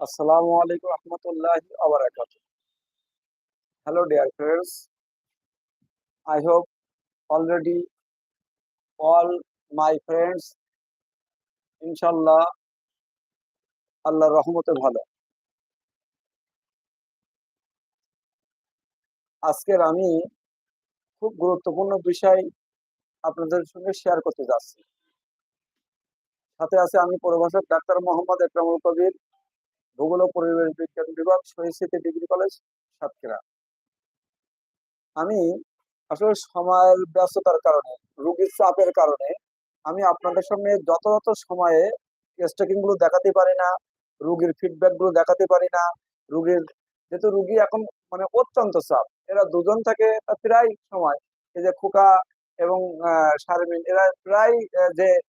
আসসালামু আলাইকুম রহমতুল্লাহি hello dear friends I hope already all my friends ইনশাল্লাহ আল্লাহর রহমতে ভালো। আজকের আমি খুব গুরুত্বপূর্ণ বিষয় আপনাদের সঙ্গে শেয়ার করতে যাচ্ছি। সাথে আছে আমি প্রভাষক ডাক্তার মোহাম্মদ একরামুল কবির। ভূগোল ও পরিবেশ বিজ্ঞান বিভাগ শহীদ ডিগ্রি কলেজ, সাতক্ষীরা। আমি আসলে সময়ের ব্যস্ততার কারণে, রোগীর চাপের কারণে, আমি আপনাদের সামনে যত সময়ে স্টেকিংগুলো দেখাতে পারি না, রুগীর ফিডব্যাকগুলো দেখাতে পারি না, রুগীর, যেহেতু রুগী এখন মানে অত্যন্ত চাপ, এরা দুজন থাকে প্রায় সময়, এই যে খোকা এবং শারমিন, এরা প্রায় যে,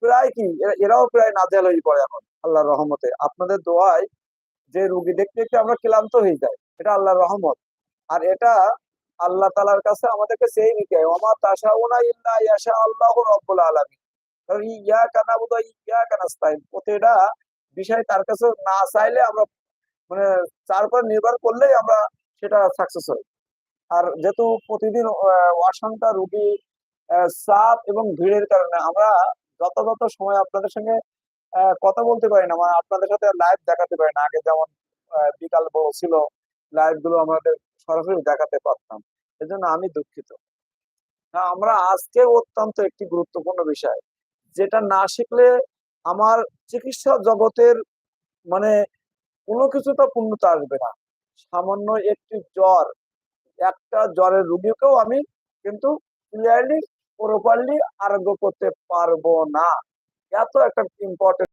প্রায় কি, এরা- এরাও প্রায় নাজেহাল হয়ে পড়ে এখন। আল্লাহর রহমতে। আপনাদের দোয়ায় যে রুগী দেখতে দেখতে আমরা ক্লান্ত হয়ে যাই, এটা আল্লাহর রহমত। আর এটা আল্লাহ তালার কাছে আমাদেরকে সেই নিতে হয় ওমা তাশাউনা ইল্লা ইয়াশা আল্লাহু রাব্বুল আলামিন। কারণ ইয়া কানা বুদা ইয়া কানাস্তাইন প্রতিটা বিষয় তার কাছে না চাইলে আমরা মানে তার উপর নির্ভর করলেই আমরা সেটা সাকসেস হই আর যেহেতু প্রতিদিন অসংখ্য রুগী চাপ এবং ভিড়ের কারণে আমরা যথাযথ সময় আপনাদের সঙ্গে কথা বলতে পারি না। মানে আপনাদের সাথে লাইভ দেখাতে পারি না। আগে যেমন বিকাল ছিল লাইভগুলো আমাদের সরাসরি দেখাতে পারতাম। এজন্য আমি দুঃখিত। আমরা আজকে অত্যন্ত একটি গুরুত্বপূর্ণ বিষয়। যেটা না শিখলে আমার চিকিৎসা জগতের মানে কোনো কিছু তো পূর্ণতা আসবে না। সামান্য একটি জ্বর, একটা জ্বরের রুগীকেও আমি কিন্তু ক্লিয়ারলি প্রপারলি আরোগ্য করতে পারব না। এত একটা ইম্পর্টেন্ট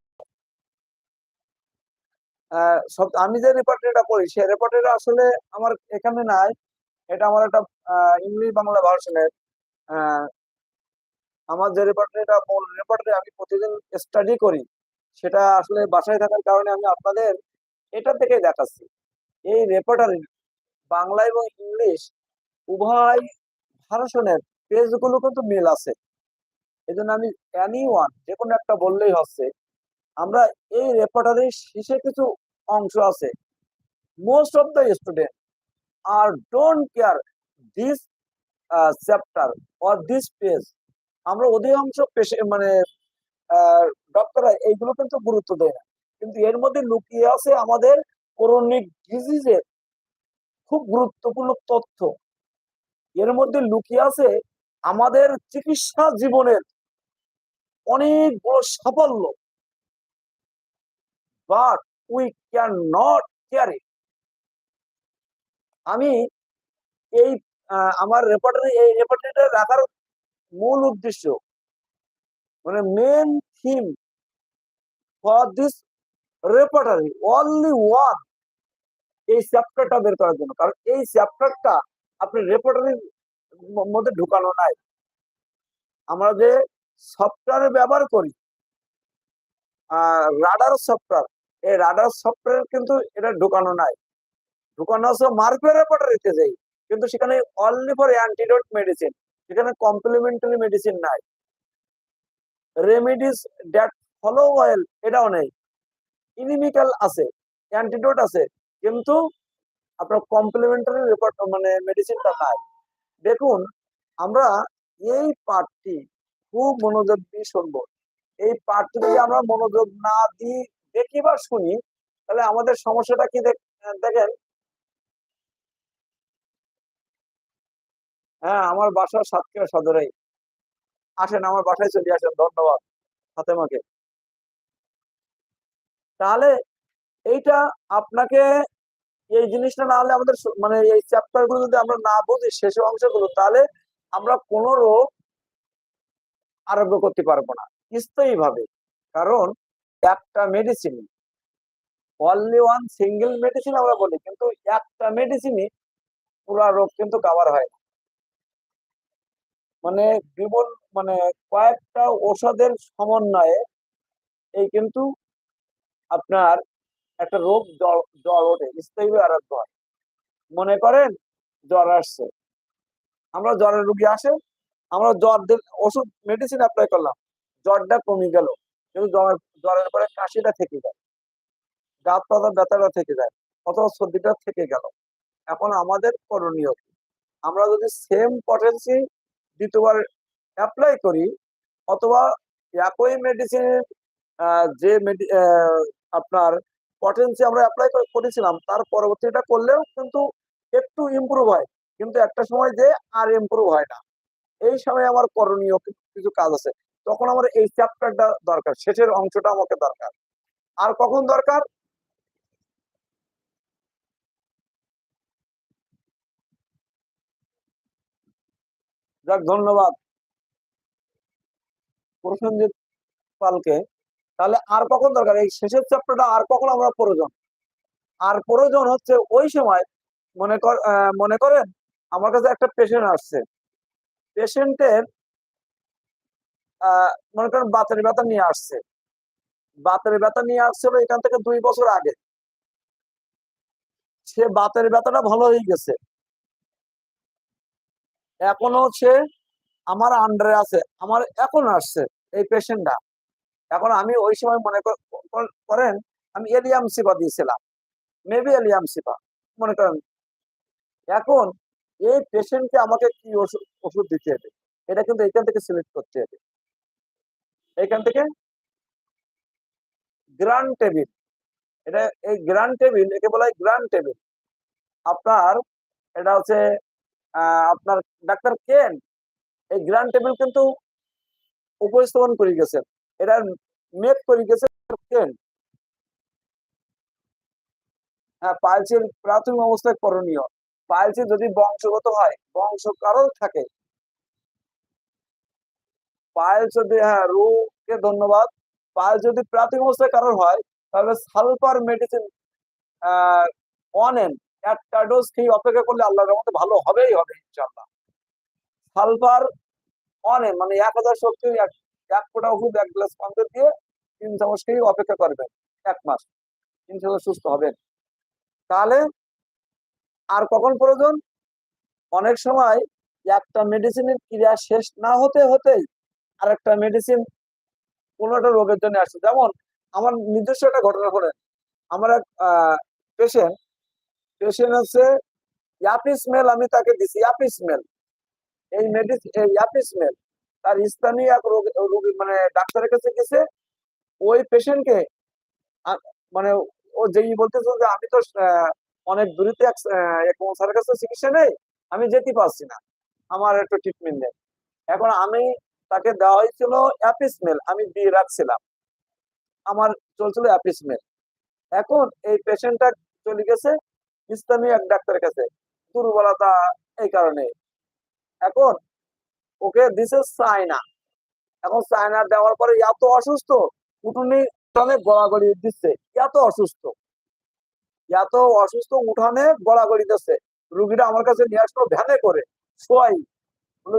সব, আমি যে রেপার্টরিটা করি সেই রেপার্টরিটা আসলে আমার এখানে নাই। এটা আমার একটা ইংলিশ বাংলা ভার্সনের আমার যে রেপার্টরিটা মূল রেপার্টরি আমি প্রতিদিন স্টাডি করি। সেটা আসলে বাসায় থাকার কারণে আমি আপনাদের এটা থেকে দেখাচ্ছি। এই রেপার্টারি বাংলা এবং ইংলিশ উভয় ভার্সনের পেজগুলো কিন্তু মিল আছে। এই জন্য আমি এনি ওয়ান যে কোনো একটা বললেই হচ্ছে, আমরা এই রেপার্টারির শেষে কিছু অংশ আছে। Most of the student are don't care this chapter or this page আমরা অধিকাংশ পেশে মানে ডক্টররা এইগুলো কিন্তু গুরুত্ব দেয় না। কিন্তু এর মধ্যে লুকিয়ে আছে আমাদের করোনিক ডিজিজের খুব গুরুত্বপূর্ণ তথ্য। এর মধ্যে লুকিয়ে আছে আমাদের চিকিৎসা জীবনের অনেক বড় সাফল্য। But we can not care আমি এই আমার রেপার্টারি এই রেপার্টারিটা রাখার মূল উদ্দেশ্য মানে main theme for this repertory only one এই চ্যাপ্টারটা বের করার জন্য। কারণ এই চ্যাপ্টারটা আপনি রেপার্টারির মধ্যে ঢুকানো নাই। আমরা যে সফটওয়্যার ব্যবহার করি। রাডার সফটওয়্যার এই রাডার সফটওয়্যার কিন্তু এটা ঢুকানো নাই। ঢুকানো আছে মার্কের রেপার্টারিতে যাই কিন্তু সেখানে অনলি ফর অ্যান্টিডোট মেডিসিন সেখানে কমপ্লিমেন্টারি মেডিসিন নাই। রেমিডিস ড্যাট ফলো অয়েল এটাও নেই। ইনিমিক্যাল আছে অ্যান্টিডোট আছে, কিন্তু আপনার কমপ্লিমেন্টারি রেপার্ট মানে মেডিসিনটা নাই। দেখুন, আমরা এই পার্টটি খুব মনোযোগ দিয়ে শুনব। এই পার্টটি যদি আমরা মনোযোগ না দিই দেখি বা শুনি, তাহলে আমাদের সমস্যাটা কি দেখেন? হ্যাঁ আমার বাসা সাতক্ষীরা সদরেই। আসেন, আমার বাসায় চলে আসেন, ধন্যবাদ। ফাতেমাকে। তাহলে এইটা আপনাকে, এই জিনিসটা না হলে আমাদের মানে এই চ্যাপ্টারগুলো যদি আমরা না বুঝি শেষ অংশগুলো, তাহলে আমরা কোন রোগ আরোগ্য করতে পারব না। স্থায়ী ভাবে কারণ একটা medicine only one single medicine আমরা বলি, কিন্তু একটা মেডিসিনই পুরো রোগ কিন্তু কাভার হয় না। মানে বিভিন্ন মানে কয়েকটা ওষুধের সমন্বয়ে এই কিন্তু আপনার একটা রোগ জ্বর জ্বর ওঠে স্থায়ী আরোগ্য হয়। মনে করেন জ্বর আসছে। আমরা জ্বরের রুগী আসে আমরা জ্বর ওষুধ মেডিসিন অ্যাপ্লাই করলাম। জ্বরটা কমে গেল, কিন্তু জ্বর, জ্বরের পরে কাশিটা থেকে যায়। কাঁধ পাতা ব্যথাটা থেকে যায়, অথবা সর্দিটা থেকে গেল। এখন আমাদের করণীয় কি? আমরা যদি সেম পটেন্সি দ্বিতীয়বার অ্যাপ্লাই করি, অথবা একই মেডিসিন যে আপনার পটেন্সি আমরা অ্যাপ্লাই করেছিলাম, তার পরবর্তীটা করলেও কিন্তু একটু ইমপ্রুভ হয়। কিন্তু একটা সময় যে আর ইমপ্রুভ হয় না। এই সময় আমার করণীয় কিছু কাজ আছে। তখন আমার এই চ্যাপ্টারটা দরকার, শেষের অংশটা আমাকে দরকার। আর কখন দরকার? যাক, ধন্যবাদ। প্রসেনজিৎ পালকে। তাহলে আর কখন দরকার? এই শেষের চ্যাপ্টারটা আর কখন আমরা প্রয়োজন? আর প্রয়োজন হচ্ছে ওই সময়, মনে কর মনে করেন, আমার কাছে একটা পেশেন্ট আসছে। পেশেন্টের মনে করেন বাতের ব্যথা নিয়ে আসছে। বাতের ব্যথা নিয়ে আসছিল এখান থেকে দুই বছর আগে। সে বাতের ব্যথাটা ভালো হয়ে গেছে। এখনও সে আমার আন্ডারে আছে, আমার এখন আসছে এই পেশেন্টটা এখন আমি ওই সময় মনে কর- কর- করেন আমি এলিয়াম সিপা দিয়েছিলাম। মেবি এলিয়াম সিপা, মনে করেন। এখন এই পেশেন্টকে আমাকে কি ওষুধ ওষুধ দিতে হবে? এটা কিন্তু এখান থেকে সিলেক্ট করতে হবে। এখান থেকে গ্রান্ড টেবিল এটা এই গ্রান্ড টেবিল একে বলা হয় গ্রান্ড টেবিল আপনার, এটা হচ্ছে আপনার ডাক্তার কেন এই গ্রান্ড টেবিল কিন্তু উপস্থাপন করে গেছেন। এটা মেক করে গেছে কেন? হ্যাঁ পাইলসের প্রাথমিক অবস্থায় করণীয়। পাইলসে যদি বংশগত হয়, বংশ কারও থাকে। পাইল যদি হ্যাঁ রুকে ধন্যবাদ। পাইল যদি প্রাথমিক অবস্থায় কারোর হয়, তাহলে সালফার মেডিসিন এন একটা ডোজ খেয়ে অপেক্ষা করলে আল্লাহর রহমতে ভালো হবেই হবে ইনশাল্লাহ সালফার অন এন মানে এক হাজার শক্তি, এক ফোঁটা ওষুধ, এক গ্লাস পান্তে দিয়ে তিন চামচ খেয়ে অপেক্ষা করবেন, এক মাস। ইনশাল্লাহ সুস্থ হবেন। তাহলে আর কখন প্রয়োজন? অনেক সময় একটা মেডিসিনের ক্রিয়া শেষ না হতে হতেই আর একটা মেডিসিন কোনো একটা রোগের জন্য আসছে যেমন আমার নিজস্ব একটা ঘটনা শোনেন আমার এক পেশেন্ট পেশেন্ট হচ্ছে ইয়াপি স্মেল আমি তাকে দিছি, ইয়াপি স্মেল এই মেডিসিন এই ইয়াপি স্মেল তার স্থানীয় এক রোগী মানে ডাক্তারের কাছে গেছে। ওই পেশেন্টকে মানে ও যেই বলতেছে যে আমি তো অনেক দূরিতে এক স্যারের কাছে চিকিৎসা নেই, আমি যেতে পারছি না। আমার একটু ট্রিটমেন্ট নেই। এখন আমি তাকে দেওয়া হয়েছিল অ্যাপিসমেল আমি দিয়ে রাখছিলাম। আমার চলছিল অ্যাপিসমেল এখন এই পেশেন্টটা চলে গেছে ইসলামী এক ডাক্তারের কাছে। দুর্বলতা এই কারণে। এখন ওকে দিছে চায়না এখন চায়না দেওয়ার পরে এত অসুস্থ, উঠুনি উঠানে গড়াগড়ি দিচ্ছে, এত অসুস্থ। এত অসুস্থ উঠানে গড়াগড়ি দিচ্ছে রুগীটা আমার কাছে নিয়ে আসলো, ভ্যানে করে। শোয়াই।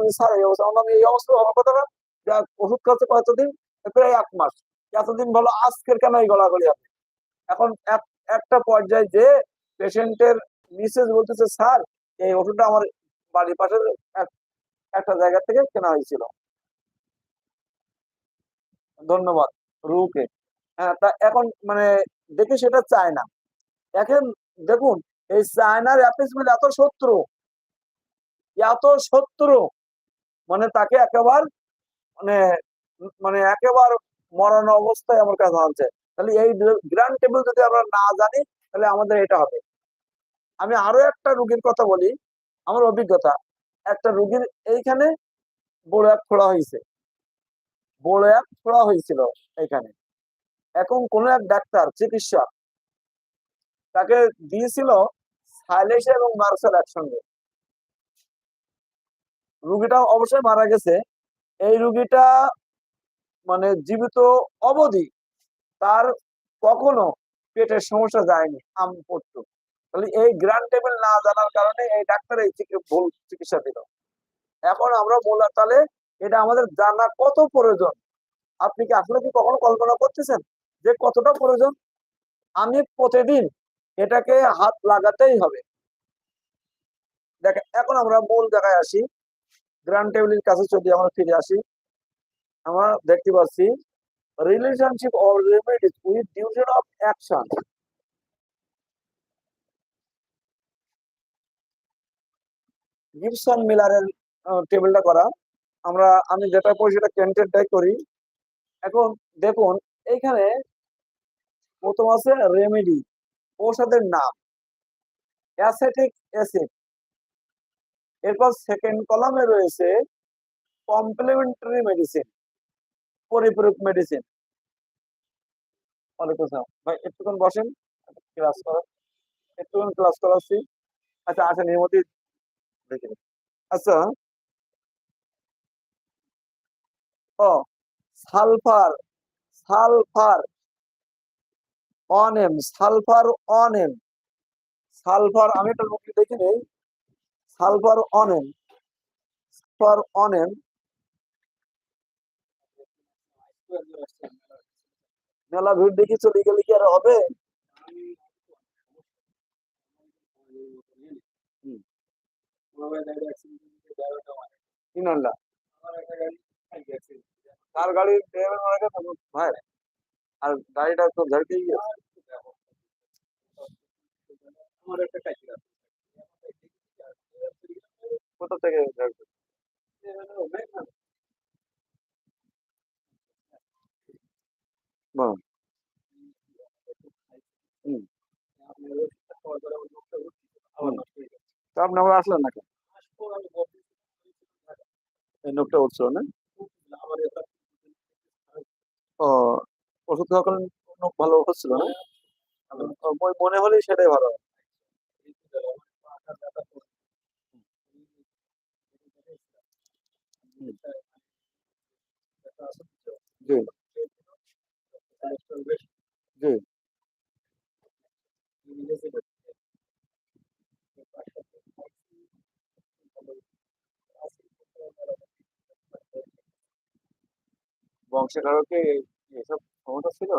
স্যার, এই অবস্থা, আমার এই অবস্থা আমার কথা না ওষুধ খাচ্ছে কতদিন? প্রায় এক মাস। এতদিন বলো আজকের কেন এই গলাগলি হবে এখন এক- একটা পর্যায়ে যে পেশেন্টের মিসেস বলতেছে, স্যার, এই ওষুধটা আমার বাড়ির পাশের এক- একটা জায়গা থেকে কেনা হয়েছিল। ধন্যবাদ রুকে। হ্যাঁ তা এখন মানে দেখে সেটা চায় না। এখন দেখুন, এই চায়নার অ্যাপিসমিল এত শত্রু এত শত্রু মানে তাকে একেবার মানে মানে একেবারে মরণ অবস্থায় আমার কাছে আনছে। তাহলে এই গ্র্যান্ড টেবিল যদি আমরা না জানি, তাহলে আমাদের এটা হবে। আমি আরও একটা রুগীর কথা বলি, আমার অভিজ্ঞতা। একটা রুগীর এইখানে বড় এক ফোড়া হয়েছে। বড় এক ফোড়া হয়েছিল এখানে এখন কোন এক ডাক্তার, চিকিৎসক তাকে দিয়েছিল সাইলেশ এবং মার্শাল একসঙ্গে। রুগীটা অবশ্যই মারা গেছে। এই রুগীটা মানে জীবিত অবধি তার কখনো পেটের সমস্যা যায়নি, আম পড়তো। তাহলে এই গ্র্যান্ড টেবিল না জানার কারণে এই ডাক্তার এই ভুল চিকিৎসা দিল। এখন আমরা বলা তাহলে এটা আমাদের জানা কত প্রয়োজন? আপনি কি আসলে কি কখনো কল্পনা করতেছেন যে কতটা প্রয়োজন? আমি প্রতিদিন এটাকে হাত লাগাতেই হবে। দেখেন, এখন আমরা মূল জায়গায় আসি। গ্রান্ড টেবিলের কাছে যদি আমরা ফিরে আসি, আমরা দেখতে পাচ্ছি relationship or remedies with duration of action Gibson মিলারের টেবিলটা করা। আমরা, আমি যেটা পড়ি সেটা ক্যান্টেন্টটাই করি। এখন দেখুন এইখানে প্রথম আছে রেমেডি ঔষধের নাম। Acetic acid. এরপর সেকেন্ড কলামে রয়েছে কমপ্লিমেন্টারি মেডিসিন, পরিপূরক মেডিসিন। ওয়ালাইকুম আসসালাম ভাই একটুক্ষণ বসেন, ক্লাস করা একটুক্ষণ ক্লাস করাচ্ছি। আচ্ছা আসেন, এর মধ্যে দেখে আচ্ছা। ও, সালফার সালফার অনেম সালফার অনেম সালফার আমি একটা মুখ দেখি নেই। সালফার অনেম সালফার অনেম মেলা ভিড় দেখি চলে গেলে কি আর হবে? তার গাড়ি ভাই। আর গাড়িটা তো ঝড়কেই গেছে। কোথা থেকে ঝড়কে। হুম। তা আপনি আবার আসলেন না কেন এই নোকটা উঠছিল না ও ওষুধ খাওয়ার কারণে ভালো হচ্ছিল না। ও, মনে হলেই সেটাই ভালো বংশে কারও কি এসব ক্ষমতা ছিল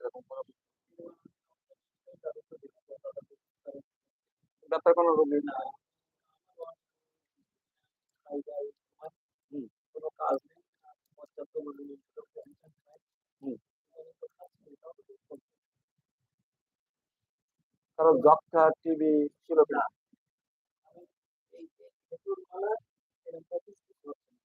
এরকম কোনো কোনো রোগী না হুম। হুম। কারও যক্ষা টিবি ছিল কিনা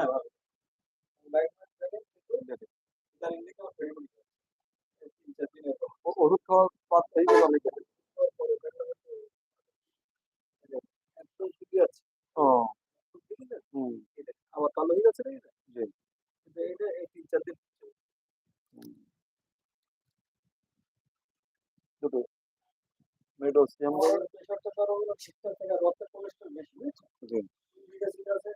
এ ভালো ওষুধ খাওয়ার পর এই গেল ও হুম হয়ে নাকি জি এটা এই তিন চার দিন। দুটো মেডোসিয়াম প্রেশারটা হলো ঠিকঠাক থাকে রক্তের কোলেস্ট্রল বেশি বুঝছ জি ইউরিক অ্যাসিড আছে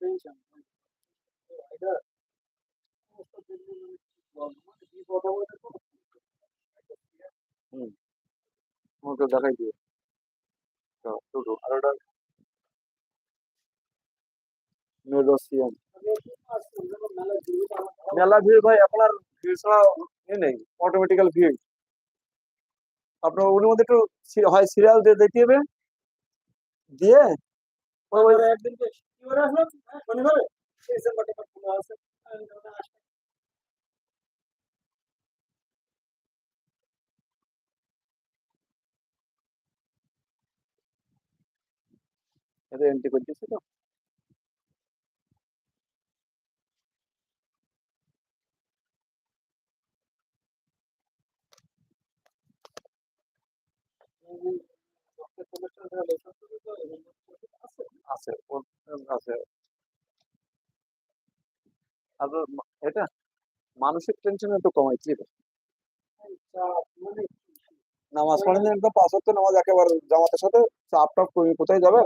টেনশন এটা সমস্ত দিন মানে কি কথা বলতে হুম আমাকে দেখাই দিও। মেলা ভিড় ভাই, আপনার ভিড় ছাড়া নেই অটোমেটিক্যাল ভিড়। আপনার ওর মধ্যে একটু হয় সিরিয়াল দিয়ে হবে দিয়ে শনিবারে সেই সেন্টারটা খোলা আছে আমি ওটা আসলাম এটা এন্ট্রি করে দিচ্ছে তো কোলেস্ট্রল হলে তো আছে আছে আর এটা মানসিক টেনশন একটু কমাইছি নামাজ পড়েন একদম পাঁচ ওয়াক্ত নামাজ একেবারে জামাতের সাথে চাপ টাপ করে কোথায় যাবে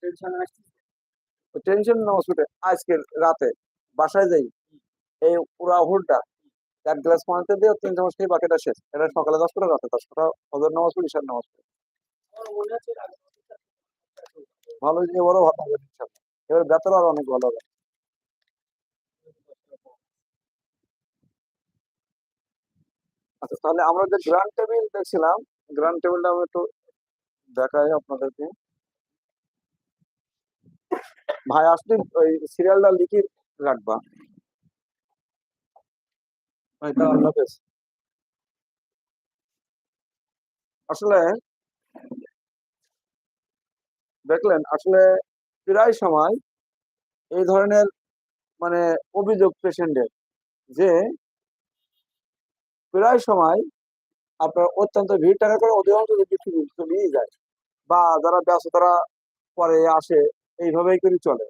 টেনশন আসছে। টেনশন না হসপিটাল আজকে রাতে বাসায় যাই এই পুরা হুলটা এক গ্লাস পানিতে দিয়ে তিন চামচ খেয়ে বাকিটা শেষ। এটা সকালে দশ করে রাতে দশ করে হজর নামাজ পড়ি ঈশার নামাজ পড়ি। ভালো যে বড় ভালো হবে এবার বেতন আর অনেক ভালো হবে। আচ্ছা তাহলে আমরা যে গ্রান্ড টেবিল দেখছিলাম গ্রান্ড টেবিলটা আমি একটু দেখাই আপনাদেরকে। ভাই আসলে ওই সিরিয়ালটা লিখে রাখবা। আল্লাহ আসলে দেখলেন আসলে প্রায় সময় এই ধরনের মানে অভিযোগ পেশেন্টের যে প্রায় সময় আপনার অত্যন্ত ভিড় টাকা করে অধিকাংশ ফিরে চলেই যায়। বা যারা ব্যস্ত তারা পরে আসে, এইভাবেই করে চলে।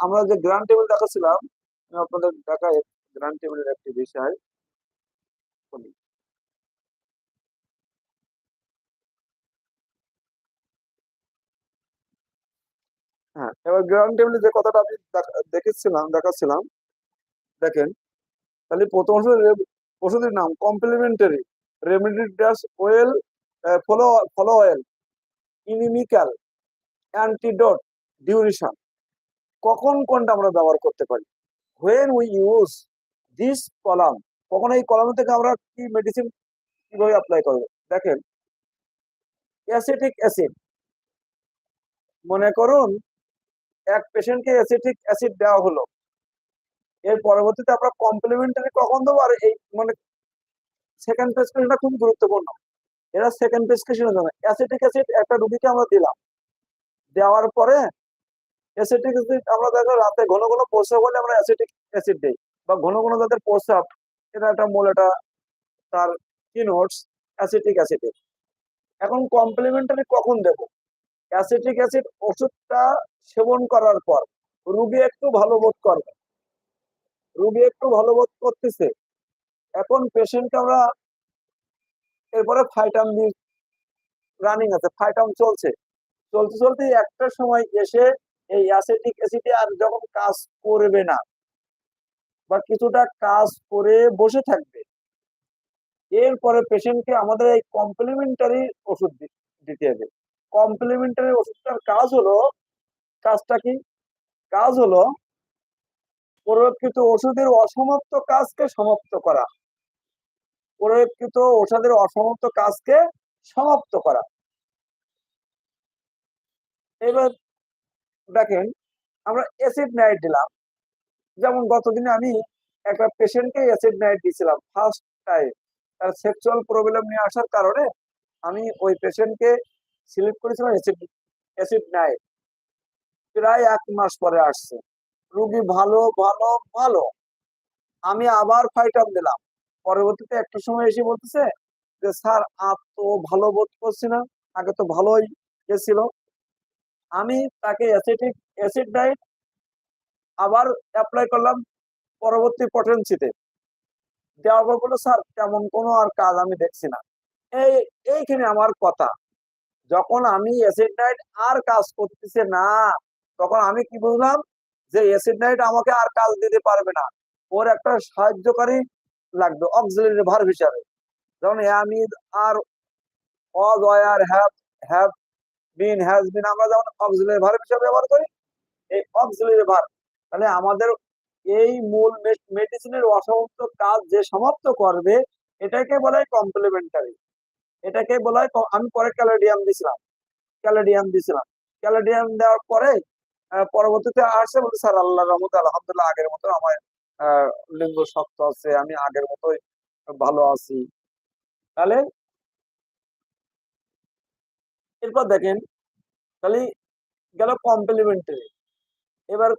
আমরা যে গ্রান্ড টেবিল দেখাচ্ছিলাম আপনাদের দেখাই গ্রান্ড টেবিলের একটি বিষয়। বলি। হ্যাঁ এবার গ্রাউন্ড টেবিলে যে কথাটা আমি দেখা- দেখেছিলাম, দেখাচ্ছিলাম, দেখেন, তাহলে প্রথম ওষুধের নাম complementary remedies well follow follow well inimical antidote duration কখন কোনটা আমরা ব্যবহার করতে পারি? When we use this column, কখন এই কলাম থেকে আমরা কি মেডিসিন কীভাবে অ্যাপ্লাই করব? দেখেন অ্যাসিটিক অ্যাসিড মনে করুন, এক পেশেন্টকে অ্যাসিটিক অ্যাসিড দেওয়া হলো। এর পরবর্তীতে আমরা কমপ্লিমেন্টারি কখন দেবো? আর এই মানে সেকেন্ড প্রেসক্রিপশনটা খুব গুরুত্বপূর্ণ। এরা সেকেন্ড প্রেসক্রিপশনের জন্য। অ্যাসিটিক অ্যাসিড একটা রুগীকে আমরা দিলাম। দেওয়ার পরে অ্যাসিটিক অ্যাসিড আমরা দেখো রাতে ঘন ঘন প্রস্রাব হলে আমরা অ্যাসিটিক অ্যাসিড দিই। বা ঘন ঘন যাদের প্রস্রাব, এটা একটা মূল এটা তার কি নোটস অ্যাসিটিক অ্যাসিডিক এখন কমপ্লিমেন্টারি কখন দেব? অ্যাসিটিক অ্যাসিড ওষুধটা সেবন করার পর, রুগী একটু ভালো বোধ করবে। রুগী একটু ভালো বোধ করতেছে। এখন পেশেন্টকে আমরা এরপরে ফাইটাম দি রানিং আছে ফাইটাম চলছে। চলতে চলতে একটা সময় এসে এই অ্যাসিটিক অ্যাসিডে আর যখন কাজ করবে না, বা কিছুটা কাজ করে বসে থাকবে, এরপরে পেশেন্টকে আমাদের এই কমপ্লিমেন্টারি ওষুধ দিতে হবে। কমপ্লিমেন্টারি ওষুধটার কাজ হলো, কাজটা কি? কাজ হলো প্রয়োগকৃত ওষুধের অসমাপ্ত কাজকে সমাপ্ত করা। প্রয়োগকৃত ওষুধের অসমাপ্ত কাজকে সমাপ্ত করা। এবার দেখেন, আমরা অ্যাসিড নাইট দিলাম। যেমন গতদিনে আমি একটা পেশেন্টকে অ্যাসিড নাইট দিয়েছিলাম ফার্স্ট টাইম তার সেক্সুয়াল প্রবলেম নিয়ে আসার কারণে আমি ওই পেশেন্টকে সিলেক্ট করেছিলাম অ্যাসিড অ্যাসিড নাইট প্রায় এক মাস পরে আসছে। রুগী ভালো ভালো ভালো। আমি আবার ফাইটাম দিলাম। পরবর্তীতে একটা সময় এসে বলতেছে যে, স্যার, আপ তো ভালো বোধ করছি না। আগে তো ভালোই গেছিল আমি তাকে অ্যাসিটিক অ্যাসিড ডাইট আবার অ্যাপ্লাই করলাম পরবর্তী পটেন্সিতে দেওয়ার পর বলল, স্যার, তেমন কোনো আর কাজ আমি দেখছি না। এই, এইখানে আমার কথা। যখন আমি অ্যাসিড ডাইট আর কাজ করতেছে না, তখন আমি কি বুঝলাম? যে অ্যাসিড নাইট আমাকে আর কাজ দিতে পারবে না। ওর একটা সাহায্যকারী লাগবে অক্সিলারি ভার্ব হিসাবে। যেমন আমি আর as are have have been has been আমরা যেমন অক্সিলারি ভার্ব হিসাবে ব্যবহার করি, এই অক্সিলারি ভার্ব তাহলে আমাদের এই মূল মেডিসিনের অসমাপ্ত কাজ যে সমাপ্ত করবে, এটাকে বলা হয় কমপ্লিমেন্টারি এটাকে বলা হয় আমি পরে ক্যালোডিয়াম দিছিলাম। ক্যালোডিয়াম দিছিলাম। ক্যালোডিয়াম দেওয়ার পরে পরবর্তীতে আসছে বলে স্যার আল্লাহ রহমত আলহামদুলিল্লাহ আগের মতো আমার লিঙ্গ শক্ত আছে, আমি আগের মতোই ভালো আছি। তাহলে এরপর দেখেন, তাহলে গেল কমপ্লিমেন্টারি এবার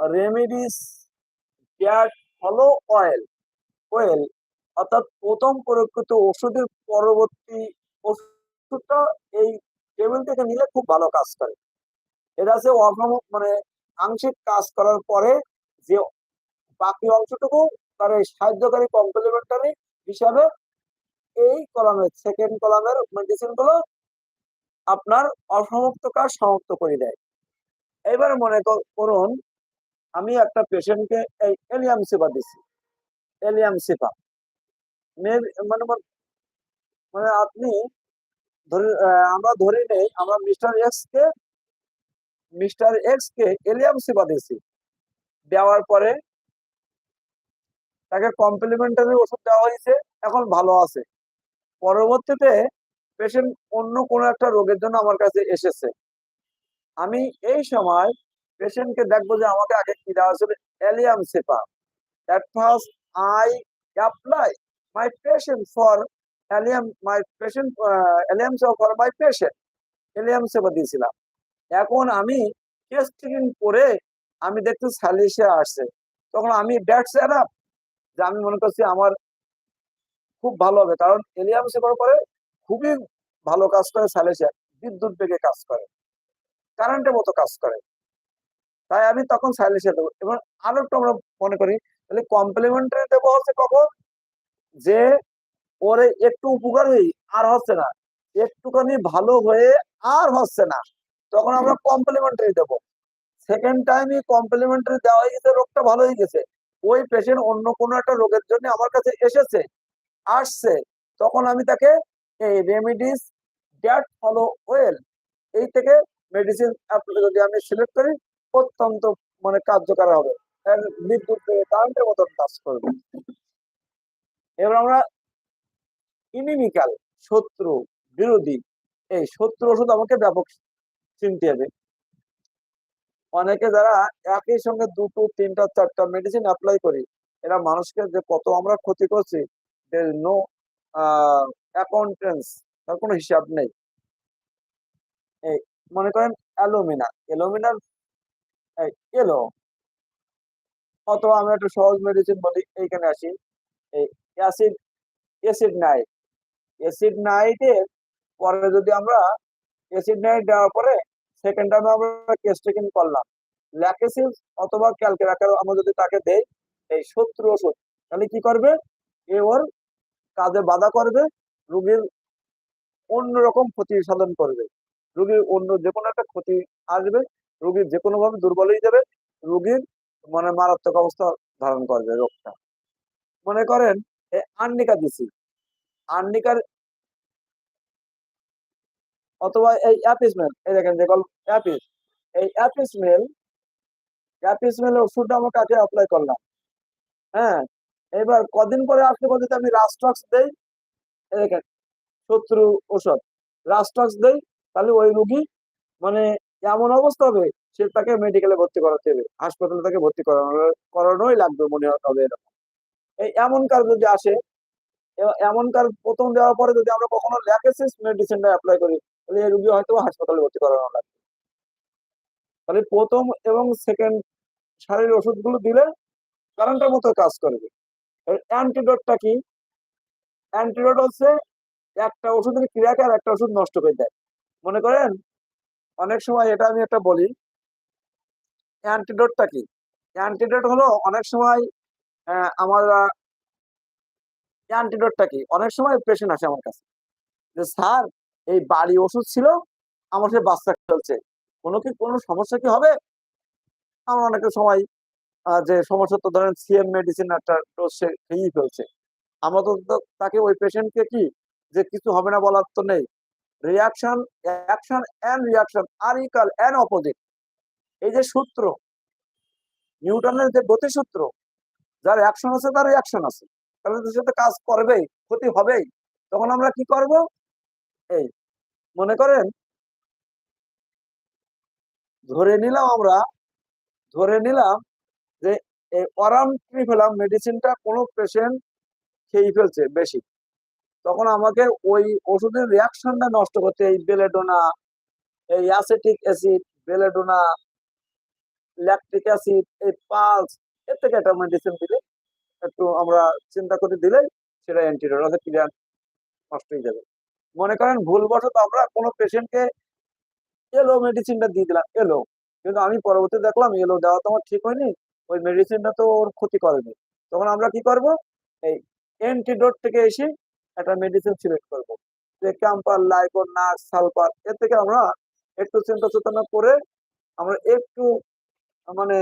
রেমেডিস ক্যাট হলো অয়েল অয়েল অর্থাৎ প্রথম প্রয়োগকৃত ওষুধের পরবর্তী ওষুধটা এই টেবিল থেকে নিলে খুব ভালো কাজ করে। এটা হচ্ছে অসম মানে আংশিক কাজ করার পরে যে বাকি অংশটুকু তার সাহায্যকারী কমপ্লিমেন্টারি হিসাবে এই কলামের সেকেন্ড কলামের মেডিসিনগুলো আপনার অসমাপ্ত কাজ সমাপ্ত করে দেয়। এবার মনে কর- করুন, আমি একটা পেশেন্টকে এই এলিয়াম সেবা দিছি। এলিয়াম সেবা। মানে মানে আপনি ধরে আমরা ধরে নেই, আমরা মিস্টার এক্স কে মিস্টার এক্স কে এলিয়াম সেবা দিয়েছি। দেওয়ার পরে তাকে কমপ্লিমেন্টারি ওষুধ দেওয়া হয়েছে এখন ভালো আছে। পরবর্তীতে পেশেন্ট অন্য কোনো একটা রোগের জন্য আমার কাছে এসেছে। আমি এই সময় পেশেন্টকে দেখব যে আমাকে আগে কি দেওয়া হয়েছিল allium cepa at first I apply my patient for allium my patient uh, allium for my patient allium cepa দিয়েছিলাম। এখন আমি টেস্টিং করে আমি দেখতে সালিশে আসছে। তখন আমি দ্যাটস এনাফ যে আমি মনে করছি আমার খুব ভালো হবে। কারণ এলিয়াম সেবার পরে খুবই ভালো কাজ করে সালিশে বিদ্যুৎ বেগে কাজ করে, কারেন্টের মতো কাজ করে। তাই আমি তখন সাইলেন্সে দেবো। এবং আরও একটু আমরা মনে করি, তাহলে কমপ্লিমেন্টারি দেবো হচ্ছে কখন? যে ওরে একটু উপকার হই আর হচ্ছে না। একটুখানি ভালো হয়ে আর হচ্ছে না। তখন আমরা কমপ্লিমেন্টারি দেবো। সেকেন্ড টাইমই কমপ্লিমেন্টারি দেওয়া হয়ে গেছে, রোগটা ভালো হয়ে গেছে। ওই পেশেন্ট অন্য কোনো একটা রোগের জন্য আমার কাছে এসেছে, আসছে, তখন আমি তাকে এই রেমিডিস ড্যাট ফলো ওয়েল এই থেকে মেডিসিন যদি আমি সিলেক্ট করি, অত্যন্ত মানে কার্যকর হবে। বিদ্যুৎ কারেন্টের মতন কাজ করবে। এবার আমরা ইনিমিক্যাল শত্রু, বিরোধী, এই শত্রু ওষুধ আমাকে ব্যাপক চিনতে হবে। অনেকে যারা একই সঙ্গে দুটো, তিনটা, চারটা মেডিসিন অ্যাপ্লাই করি, এরা মানুষকে যে কত আমরা ক্ষতি করছি নো অ্যাকাউন্টেন্স তার কোনো হিসাব নেই। এই, মনে করেন অ্যালুমিনা অ্যালুমিনার এলো অথবা আমি একটা সহজ মেডিসিন বলি, এইখানে আসি, এই অ্যাসিড অ্যাসিড নাইট অ্যাসিড নাইটের পরে যদি আমরা অ্যাসিড নাইট দেওয়ার পরে সেকেন্ড টাইমে আমরা কেস্টেকিন করলাম। ল্যাকেসিস অথবা ক্যালকেরাকার আমরা যদি তাকে দেই, এই শত্রু ওষুধ, তাহলে কি করবে? এ ওর কাজে বাধা করবে, রোগীর অন্যরকম ক্ষতি সাধন করবে। রোগীর অন্য যে কোনো একটা ক্ষতি আসবে রোগীর যে কোনো ভাবে দুর্বল হয়ে যাবে, রোগীর মানে মারাত্মক অবস্থা ধারণ করবে রোগটা। মনে করেন আর্নিকা দিছি আর্নিকার অথবা এই অ্যাপিসমেল এই দেখেন যে গল্প অ্যাপিস এই অ্যাপিসমেল অ্যাপিসমেল ওষুধটা আমরা কাকে অ্যাপ্লাই করলাম। হ্যাঁ? এবার কদিন পরে আসলে বলতে আমি রাস্টক্স দেই। দেখেন, শত্রু ওষুধ রাস্টক্স দেই, তাহলে ওই রুগী মানে এমন অবস্থা হবে, সে তাকে মেডিকেলে ভর্তি করাতে হবে। হাসপাতালে তাকে ভর্তি করানো, করানোই লাগবে মনে হবে এরকম। এই এমন কার যদি আসে এমন কার প্রথম দেওয়ার পরে যদি আমরা কখনো ল্যাকেসিস মেডিসিনটা অ্যাপ্লাই করি তাহলে এই রুগী হয়তো হাসপাতালে ভর্তি করানো লাগবে। তাহলে প্রথম এবং সেকেন্ড সারির ওষুধগুলো দিলে কারেন্টের মতো কাজ করবে। অ্যান্টিডোটটা কি? অ্যান্টিডোট হচ্ছে একটা ওষুধের ক্রিয়াকে আর একটা ওষুধ নষ্ট করে দেয়। মনে করেন, অনেক সময় এটা আমি একটা বলি অ্যান্টিডোটটা কি? অ্যান্টিডোট হলো অনেক সময় আমরা অ্যান্টিডোটটা কি? অনেক সময় পেশেন্ট আসে আমার কাছে, যে, স্যার এই বাড়ি ওষুধ ছিল, আমার সে বাচ্চা চলছে কোনো কি, কোনো সমস্যা কি হবে? আমার অনেকের সময় যে সমস্যা তো ধরেন সিএম মেডিসিন একটা ডোজ সে খেয়েই ফেলছে। আমরা তো তাকে ওই পেশেন্টকে কি, যে কিছু হবে না বলার তো নেই। Reaction action and reaction are equal and opposite এই যে সূত্র, নিউটনের যে গতি সূত্র যার অ্যাকশন আছে, তার রিয়াকশন আছে। তাহলে তো সে তো কাজ করবেই, ক্ষতি হবেই। তখন আমরা কি করব? এই মনে করেন? ধরে নিলাম আমরা, ধরে নিলাম যে এই অরাম ট্রিফেলাম মেডিসিনটা কোনো পেশেন্ট খেয়ে ফেলছে বেশি। তখন আমাকে ওই ওষুধের রিয়াকশনটা নষ্ট করতে এই বেলেডোনা এই acetic acid belladonna lactic acid এই পালস এর থেকে একটা মেডিসিন দিলে, একটু আমরা চিন্তা করে দিলে সেটা অ্যান্টিডোট অর্থাৎ ক্লিয়ার নষ্ট হয়ে যাবে। মনে করেন ভুলবশত আমরা কোনো পেশেন্টকে এলো মেডিসিনটা দিয়ে দিলাম, এলো। কিন্তু আমি পরবর্তী দেখলাম এলো দেওয়া তো আমার ঠিক হয়নি, ওই মেডিসিনটা তো ওর ক্ষতি করেনি। তখন আমরা কি করব? এই অ্যান্টিডোট থেকে এসে একটা মেডিসিন সিলেক্ট করব। যে ক্যাম্পার লাইকোন নাক সালফার এর থেকে আমরা একটু চিন্তা চেতনা করে আমরা একটু মানে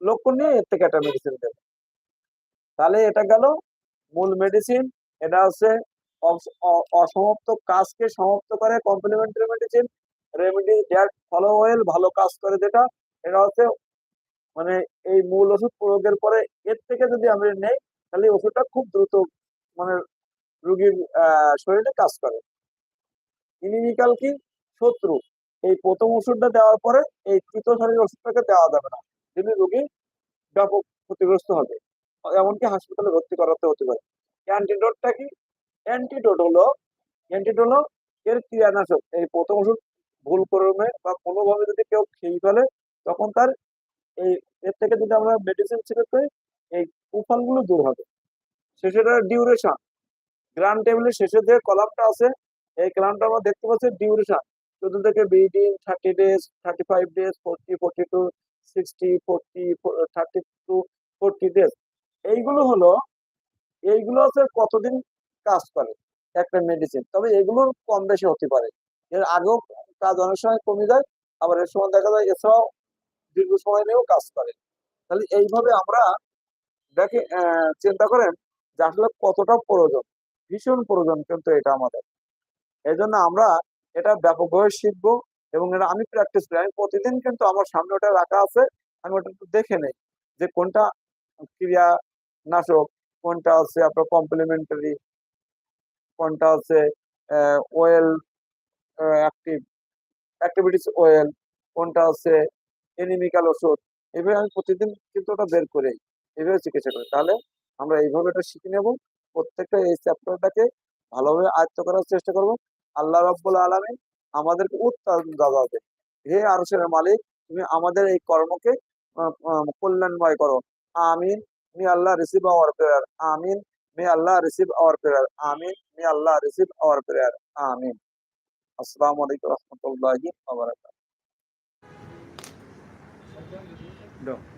লক্ষ্য নিয়ে এর থেকে একটা মেডিসিন দেবো। তাহলে এটা গেল মূল মেডিসিন এটা হচ্ছে অসমাপ্ত কাজকে সমাপ্ত করে complementary medicine remedy that follow well ভালো কাজ করে যেটা, এটা হচ্ছে মানে এই মূল ওষুধ প্রয়োগের পরে এর থেকে যদি আমরা নেই, তাহলে ওষুধটা খুব দ্রুত মানে রুগীর শরীরে কাজ করে। ইনিমিক্যাল কি? শত্রু। এই প্রথম ওষুধটা দেওয়ার পরে এই তৃতীয় সারির ওষুধটাকে দেওয়া যাবে না, যদি রোগী ব্যাপক ক্ষতিগ্রস্ত হবে। এমনকি হাসপাতালে ভর্তি করাতে হতে পারে। অ্যান্টিডোটটা কি? অ্যান্টিডোট হলো অ্যান্টিডোট হলো এর ক্রিয়ানাশক। এই প্রথম ওষুধ ভুল ক্রমে বা কোনোভাবে যদি কেউ খেয়ে ফেলে, তখন তার এই এর থেকে যদি আমরা মেডিসিন ছেড়ে এই কুফলগুলো দূর হবে। শেষের ডিউরেশন গ্রাম টেবিলের শেষের যে কলামটা আছে, এই কলামটা আমরা দেখতে পাচ্ছি ডিউরেশন চোদ্দ থেকে দিন thirty days thirty five days forty forty two sixty forty thirty two forty days এইগুলো হলো, এইগুলো হচ্ছে কতদিন কাজ করে, একটা মেডিসিন তবে এগুলোর কম বেশি হতে পারে। এর আগেও কাজ অনেক সময় কমে যায়, আবার এর সময় দেখা যায় এছাড়াও দীর্ঘ সময় নিয়েও কাজ করে। তাহলে এইভাবে আমরা দেখে চিন্তা করেন যে আসলে কতটা প্রয়োজন, ভীষণ প্রয়োজন কিন্তু এটা আমাদের। এই জন্য আমরা এটা ব্যাপকভাবে শিখব এবং এটা আমি প্র্যাকটিস করি। আমি প্রতিদিন কিন্তু আমার সামনে ওটা রাখা আছে, আমি ওটা একটু দেখে নেই যে কোনটা ক্রিয়া নাশক কোনটা আছে আপনার কমপ্লিমেন্টারি কোনটা আছে? ওয়েল অ্যাক্টিভ অ্যাক্টিভিটিস ওয়েল কোনটা আছে? এনিমিক্যাল ওষুধ। এভাবে আমি প্রতিদিন কিন্তু ওটা বের করি। এইভাবে চিকিৎসা করি। তাহলে আমরা এইভাবে এটা শিখে নেব। প্রত্যেকটা এই চ্যাপ্টারটাকে ভালোভাবে আয়ত্ত করার চেষ্টা করব। আল্লাহ রব্বুল আলমিন আমাদেরকে উত্তর দাদাবে হে আরশের মালিক, তুমি আমাদের এই কর্মকে কল্যাণময় করো। আমিন। May Allah receive our prayer Amin. May Allah receive our prayer Amin. May Allah receive our prayer Amin Assalamu আলাইকুম warahmatullahi wabarakatuh. বারাকাতুহু